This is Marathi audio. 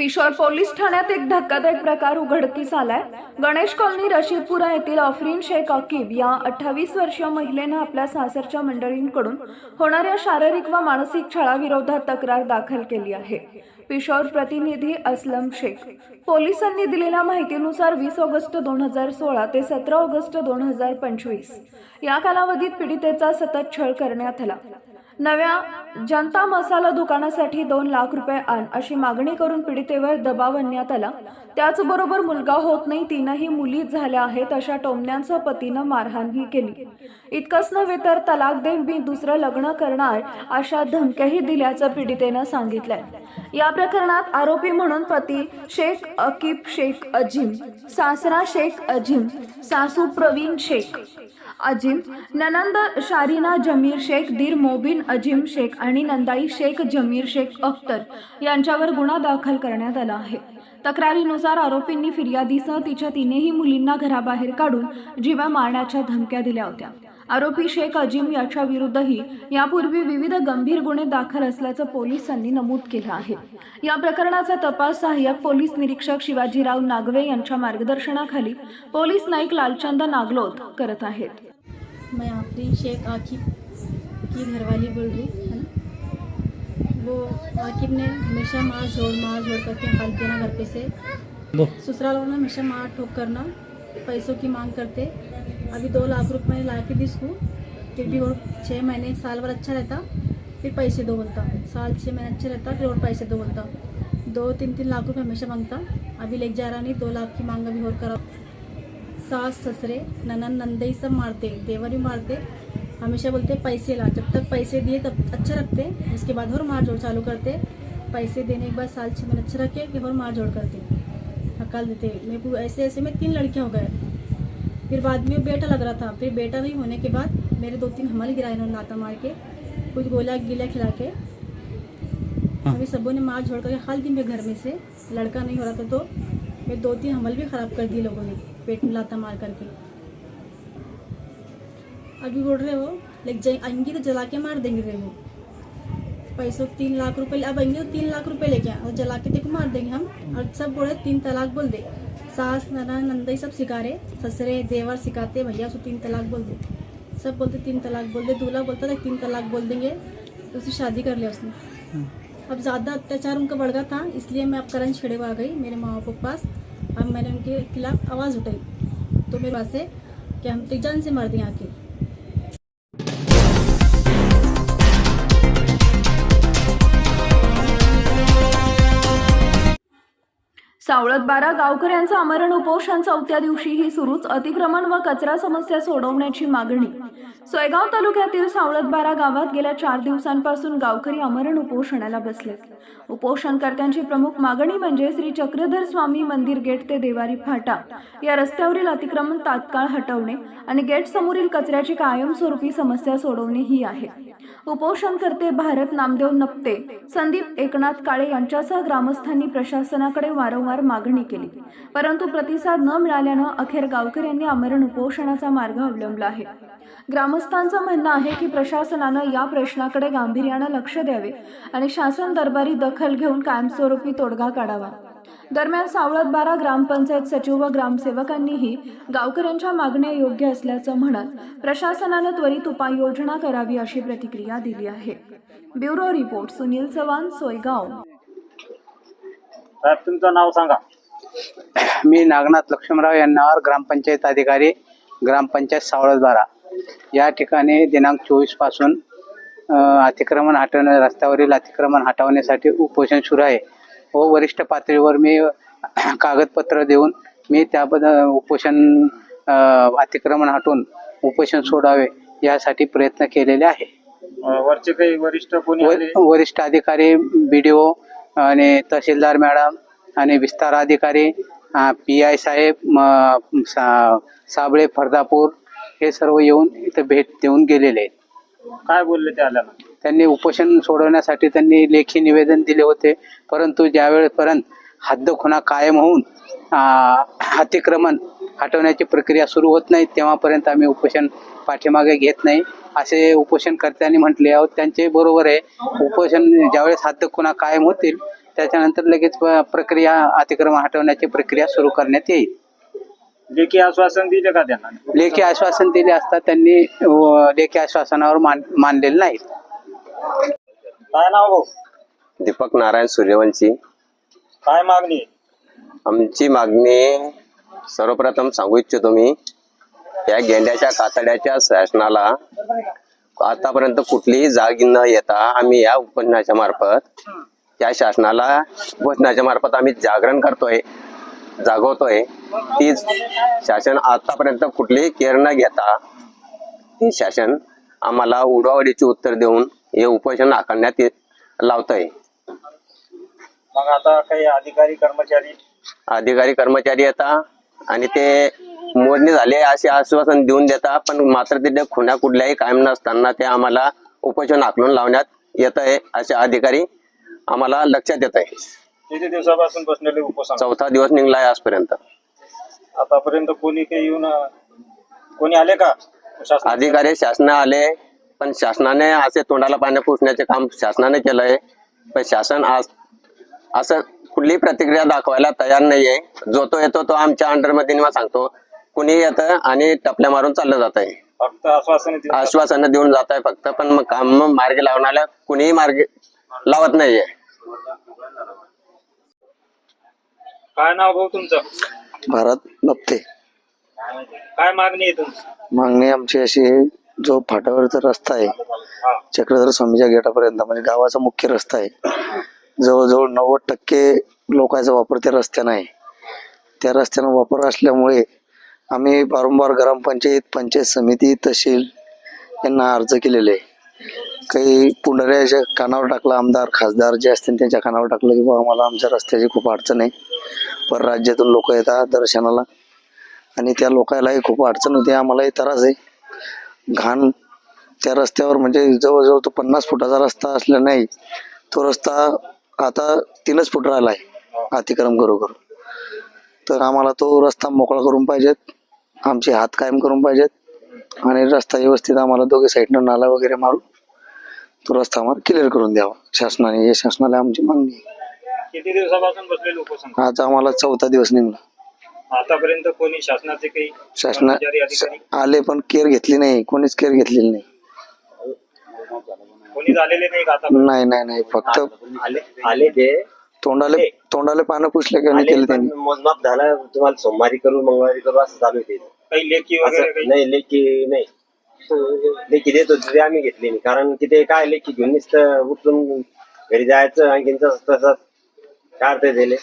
पिशोर पोलीस ठाण्यात एक धक्कादायक प्रकार उघडकीस आलाय. गणेश कॉलनी रशीदपुरा येथील अफरीन शेख अकीब या अठ्ठावीस वर्षीय महिलेनं आपल्या सासरच्या मंडळींकडून होणाऱ्या शारीरिक व मानसिक छळाविरोधात तक्रार दाखल केली आहे. पिशोर प्रतिनिधी असलम शेख. पोलिसांनी दिलेल्या माहितीनुसार वीस ऑगस्ट दोन हजार सोळा ते सतरा ऑगस्ट दोन हजार पंचवीस या कालावधीत पीडितेचा सतत छळ करण्यात आला. नव्या जनता मसाला दुकानासाठी दोन लाख रुपये आण अशी मागणी करून पीडितेवर दबाव आणण्यात आला. त्याचबरोबर मुलगा होत नाही तीनही मुली झाल्या आहेत अशा टोमण्यांचा पतीनं मारहाणही केली. इतकंच नव्हे तर तलाक देऊन मी दुसरं लग्न करणार अशा धमक्याही दिल्याचं पीडितेनं सांगितलंय. या प्रकरणात आरोपी म्हणून पती शेख अकीब शेख अजिम सासरा शेख अजिम सासू प्रवीण शेख अजिम ननंद शारीना जमीर शेख दीर मोबिन अजिम शेख आणि नंदाई शेख जमीर शेख अख्तर यांच्यावर गुन्हा दाखल करण्यात आला आहे. तक्रारीनुसार आरोपींनी फिर्यादीसह तिच्या तिनेही मुलींना घराबाहेर काढून जीवा मारण्याच्या धमक्या दिल्या होत्या. आरोपी शेख अजिम याच्या विरुद्धही यापूर्वी विविध गंभीर गुन्हे दाखल असल्याचं पोलिसांनी नमूद केलं आहे. या प्रकरणाचा तपास सहाय्यक पोलीस निरीक्षक शिवाजीराव नागवे यांच्या मार्गदर्शनाखाली पोलीस नाईक लालचंद नागलोत करत आहेत. मैं आफरीन शेख आकिब की घरवाली बोल रही है ना? वो आकिब ने हमेशा मार झोड़ मार झोड़ करके हल देना घर पे से। ससुराल वालों ने हमेशा मार ठोक करना पैसों की मांग करते। अभी दो लाख रुपए मैंने ला के दी उसको फिर भी और छः महीने साल भर अच्छा रहता फिर पैसे दो बोलता। साल छः महीने अच्छा रहता फिर और पैसे दो बोलता। दो तीन तीन लाख रुपये हमेशा माँगता। अभी लेके जा रहा नहीं दो लाख की मांग अभी और करा। सास ससरे ननन नंदई सब मारते देवर भी मारते। हमेशा बोलते पैसे ला। जब तक पैसे दिए तब अच्छा रखते हैं। उसके बाद और मार जोड़ चालू करते पैसे देने के बाद साल छः महीने अच्छा रखे कि और मार जोड़ करते हकाल देते मेरे को ऐसे ऐसे में तीन लड़कियाँ हो गए। फिर बाद में बेटा लग रहा था। फिर बेटा नहीं होने के बाद मेरे दो तीन हमल गिराए इन्होंने लाता मार के कुछ गोला गीला खिला के। अभी सबों ने मार झोड़ करके हाल दी मेरे घर में से लड़का नहीं हो रहा था तो मेरे दो तीन हमल भी खराब कर दिए लोगों ने पेट में लाता मार करके। अभी बोल रहे हो? लेकिन जाए आएँगी तो जला के मार देंगे रे वो। पैसों तीन लाख रुपए अब आएँगे तो तीन लाख रुपए लेके आए और जला के देखो मार देंगे हम। और सब बोले तीन तलाक बोल दे। सास नना नंदई सब सिखा रहे। ससरे देवर सिखाते भैया उसको तीन तलाक बोल दे। सब बोलते तीन तलाक बोल दे। दूल्हा बोलता था तीन तलाक बोल देंगे। तो उससे शादी कर लिया उसने। अब ज़्यादा अत्याचार उनका बढ़ गया था इसलिए मैं अब करण छेड़े हुआ आ गई मेरे माँ बापों के पास। अब मैंने उनके खिलाफ आवाज़ उठाई। तो मेरे पास से कि हम तो जान से मार दें आके। सावळत बारा गावकऱ्यांचं आमरण उपोषण चौथ्या दिवशीही सुरूच अतिक्रमण व कचरा समस्या सोडवण्याची मागणी. सोयगाव तालुक्यातील सावळत बारा गावात गेल्या चार दिवसांपासून गावकरी आमरण उपोषणाला बसलेत उपोषणकर्त्यांची प्रमुख मागणी म्हणजे श्री चक्रधर स्वामी मंदिर गेट ते देवारी फाटा. या रस्त्यावरील अतिक्रमण तात्काळ हटवणे आणि गेट समोरील कचऱ्याची कायमस्वरूपी समस्या सोडवणे ही आहे. उपोषणकर्ते भारत नामदेव नप्ते संदीप एकनाथ काळे यांच्यासह ग्रामस्थांनी प्रशासनाकडे वारंवार मागणी केली. परंतु प्रतिसाद न मिळाल्यानं अखेर गावकऱ्यांनी आमरण उपोषणाचा मार्ग अवलंबला आहे. ग्रामस्थांचं म्हणणं आहे की प्रशासनानं या प्रश्नाकडे गांभीर्यानं लक्ष द्यावे आणि शासन दरबारी दखल घेऊन कायमस्वरूपी तोडगा काढावा. दरम्यान सावळत बारा ग्रामपंचायत सचिव व ग्रामसेवकांनीही गावकऱ्यांच्या मागण्या योग्य असल्याचं म्हणत प्रशासनानं त्वरित उपाययोजना करावी अशी प्रतिक्रिया दिली आहे. Bureau report Sunil Chavan Soygaon. साहेब तुमचं नाव सांगा. मी नागनाथ लक्ष्मणराव यांनावर ग्रामपंचायत अधिकारी ग्रामपंचायत सावळजबारा या ठिकाणी दिनांक चोवीसपासून अतिक्रमण हटवण्या रस्त्यावरील अतिक्रमण हटवण्यासाठी उपोषण सुरू आहे. व वरिष्ठ पातळीवर मी कागदपत्र देऊन मी त्याबद्दल उपोषण अतिक्रमण हटवून उपोषण सोडावे यासाठी प्रयत्न केलेले आहे. वरचे काही वरिष्ठ कोणी वरिष्ठ अधिकारी बी डी ओ आणि तहसीलदार मॅडम आणि विस्तार अधिकारी पी आय साहेब म- सा- साबळे फरदापूर हे सर्व येऊन इथं भेट देऊन गेलेले आहेत. काय बोलले ते आल्यानं? त्यांनी उपोषण सोडवण्यासाठी त्यांनी लेखी निवेदन दिले होते परंतु ज्यावेळेपर्यंत हद्द खुणा कायम होऊन अतिक्रमण हटवण्याची प्रक्रिया सुरू होत नाही तेव्हापर्यंत आम्ही उपोषण पाठीमागे घेत नाही. असे उपोषणकर्त्यांनी म्हटले आहोत. त्यांचे बरोबर आहे. उपोषण ज्यावेळेस हद्द खुणा कायम होतील त्याच्यानंतर लगेच प्रक्रिया अतिक्रमण हटवण्याची प्रक्रिया सुरू करण्यात येईल. लेखी आश्वासन दिले का त्यांना? लेखी आश्वासन दिले असता त्यांनी लेखी आश्वासनावर मान मानलेलं नाही. काय नाव भाऊ? दीपक नारायण सूर्यवंशी. काय मागणी? आमची मागणी सर्वप्रथम सांगू इच्छितो मी या गेंड्याच्या कातड्याच्या शासनाला आतापर्यंत कुठलीही जाग न येता आम्ही या उपन्याच्या मार्फत या शासनाला उपन्याच्या मार्फत आम्ही जागरण करतोय जागवतोय. ती शासन आतापर्यंत कुठलीही केअर न घेता ते शासन आम्हाला उडवाडीची उत्तर देऊन हे उपोषण आकारण्यात ये- लावतंय. मग आता काही अधिकारी कर्मचारी? अधिकारी कर्मचारी येतात आणि ते मोजणी झाले असे आश्वासन देऊन देतात पण मात्र तिथे खुण्या कुठल्याही कायम नसताना ते आम्हाला उपोषण आखलून लावण्यात येत आहे असे अधिकारी आम्हाला लक्षात येत आहे. किती दिवसापासून बसलेले उपोषण? चौथा दिवस निघला आहे आजपर्यंत. आतापर्यंत कोणी काही येऊन कोणी आले का? अधिकारी शासना आले पण शासनाने असे तोंडाला पाण्या पुसण्याचे काम शासनाने केलंय. पण शासन आज असं कुठलीही प्रतिक्रिया दाखवायला तयार नाहीये. जो तो येतो तो आमच्या अंडरमध्ये निवा सांगतो. कुणी येतं आणि टपल्या मारून चाललं जात आहे फक्त आश्वासन देऊन आश्वासन देऊन जात आहे फक्त पण मग काम मार्गी लावण्याला कुणीही मार्गी लावत नाहीये. काय नाव भाऊ तुमचं? भारत नपते काय मागणी आहे तुमची? मागणी आमची अशी आहे जो फाट्यावरचा रस्ता आहे चक्रधर स्वामीच्या गेटापर्यंत म्हणजे गावाचा मुख्य रस्ता आहे. जवळजवळ नव्वद टक्के लोकांचा वापर त्या रस्त्यानं आहे. त्या रस्त्यानं वापर असल्यामुळे आम्ही वारंवार ग्रामपंचायत पंचायत समिती तहसील यांना अर्ज केलेले आहे. काही पुढाऱ्याच्या कानावर टाकला आमदार खासदार जे असतील त्यांच्या कानावर टाकलं की बाबा आम्हाला आमच्या रस्त्याची खूप अडचण आहे. पर राज्यातून लोक येतात दर्शनाला आणि त्या लोकांनाही खूप अडचण होती. आम्हालाही त्रास आहे. घाण त्या रस्त्यावर म्हणजे जवळजवळ तो पन्नास फुटाचा रस्ता असला नाही तो रस्ता आता तीनच फूट राहिला आहे. अतिक्रम करू करू. तर आम्हाला तो रस्ता मोकळा करून पाहिजेत. आमचे हात कायम करून पाहिजेत. आणि रस्ता व्यवस्थित आम्हाला दोघे साईडनं नाला वगैरे मारून तो रस्ता आम्हाला क्लिअर करून द्यावा. शासनाने हे शासनाला आमची मागणी आहे. किती दिवसापासून बसलेले उपोषण? आज आम्हाला चौथा दिवस निघला. आतापर्यंत कोणी शासनाचे काही शासना कर्मचारी अधिकारी? आले पण केअर घेतली नाही. कोणीच केअर घेतलेली नाही. कोणी झालेले नाही का आता नाही नाही नाही. फक्त आले आले ते. तोंडाले तोंडाले पानं पुसले की नाही आले केले पण त्यांनी मोजमाप झालं तुम्हाला सोमवारी करू मंगळवारी करू असं चालू आहे ते. काही लेखी वगैरे असं काही? नाही लेखी नाही. लेखी देत होते ते आम्ही घेतली नाही. कारण की ते काय लेखी घेऊन नुसतं उठून घरी जायचं आणखीन तसं तसं काय अर्थ दिले